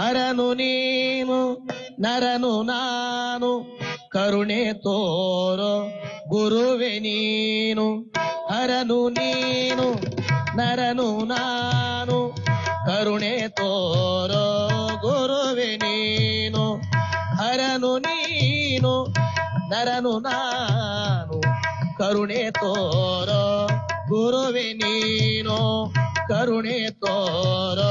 ಹರನು ನೀನು, ನರನು ನಾನು, ಕರುಣೆ ತೋರೋ ಗುರುವೆ ನೀನು. ಹರನು ನೀನು, ನರನು ನಾನು, ಕರುಣೆ ತೋರೋ ಗುರುವೆ ನೀನು. ಹರನು ನೀನು, ನರನು ನಾನು, ಕರುಣೆ ತೋರೋ ಗುರುವೆ ನೀನು. ಕರುಣೆ ತೋರೋ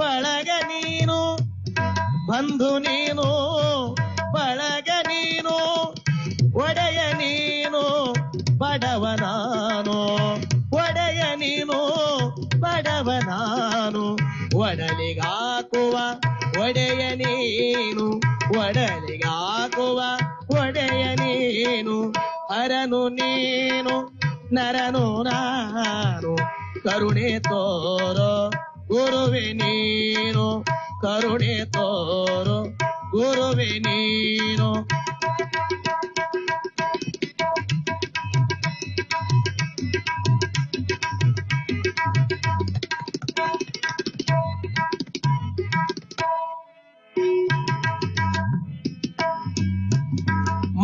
ಬಳಗ ನೀನು, ಬಂಧು ನೀನು, ಬಳಗ ನೀನು, ಒಡೆಯ ನೀನು, ಬಡವ ನಾನು, ಒಡೆಯ ನೀನು, ಬಡವ ನಾನು ಒಡಲಿಗಾಕುವ ಒಡೆಯ ನೀನು ಒಡಲಿಗಾಕುವ ಒಡೆಯ ನೀನು, ಹರನು ನೀನು, ನರನು ನಾನು, ಕರುಣೆ ತೋರೋ ಗುರುವೆ ನೀನು ಕರುಣೆ ತೋರು. ಗುರುವೆ ನೀನು.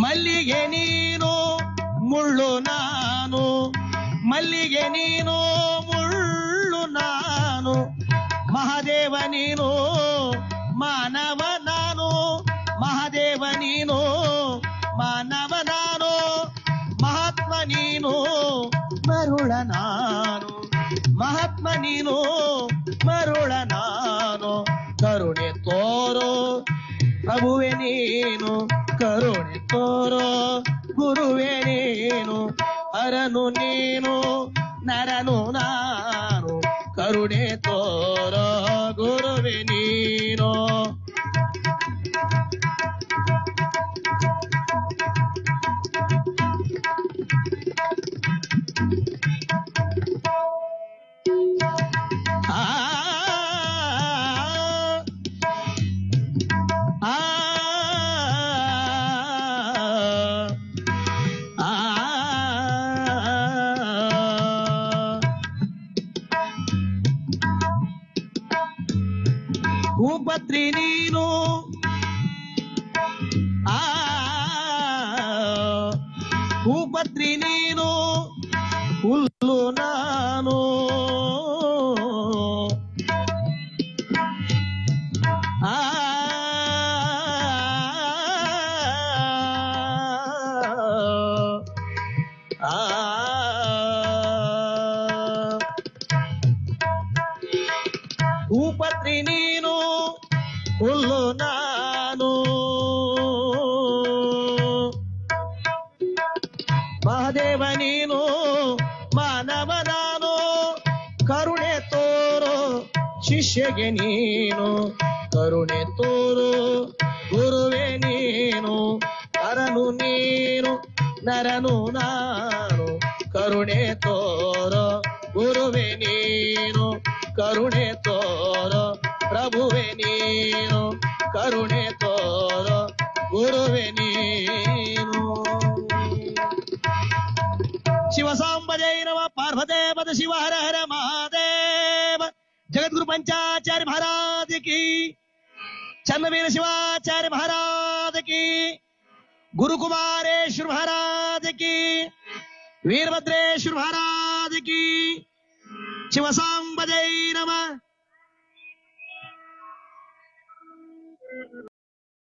ಮಲ್ಲಿಗೆ ನೀನು ಮುಳ್ಳು ನಾನು. ಮಲ್ಲಿಗೆ ನೀನು ಮರುಳ ನಾನು. ಮಹಾತ್ಮ ನೀನು, ಮರುಳ ನಾನು. ಕರುಣೆ ತೋರೋ, ಪ್ರಭುವೆ ನೀನು. ಕರುಣೆ ತೋರೋ, ಗುರುವೆ ನೀನು. ಹರನು ನೀನು, ನರನು ನಾನು. ಕರುಣೆ ತೋರೋ, ಗುರುವೆ ನೀನು ಭೂಪತ್ರಿ ನೀನು ಆ ಭೂಪತ್ರಿ ನೀನು ಹುಲ್ಲು ನಾನು ಆ ಆ ಭೂಪತ್ರಿ ನೀನು ಹುಲ್ಲು ನಾನು. ಮಹಾದೇವ ನೀನು ಮಾನವ ನಾನು. ಕರುಣೆ ತೋರು ಶಿಷ್ಯಗೆ ನೀನು. ಕರುಣೆ ತೋರು ಗುರುವೆ ನೀನು. ನರನು ನೀನು, ನರನು ನಾನು. ಕರುಣೆ ತೋರೋ ಗುರುವೆ ನೀನು. ಕರುಣೆ ತೋರೋ फतेहपद शिव हर हर महादेव। जगत गुरु पंचाचार्य महाराज की। चंद्रवीर शिवाचार्य महाराज की। गुरु कुमारेश्वर महाराज की। वीरभद्रेश्वर महाराज की। शिव शिवसांबजय नमः।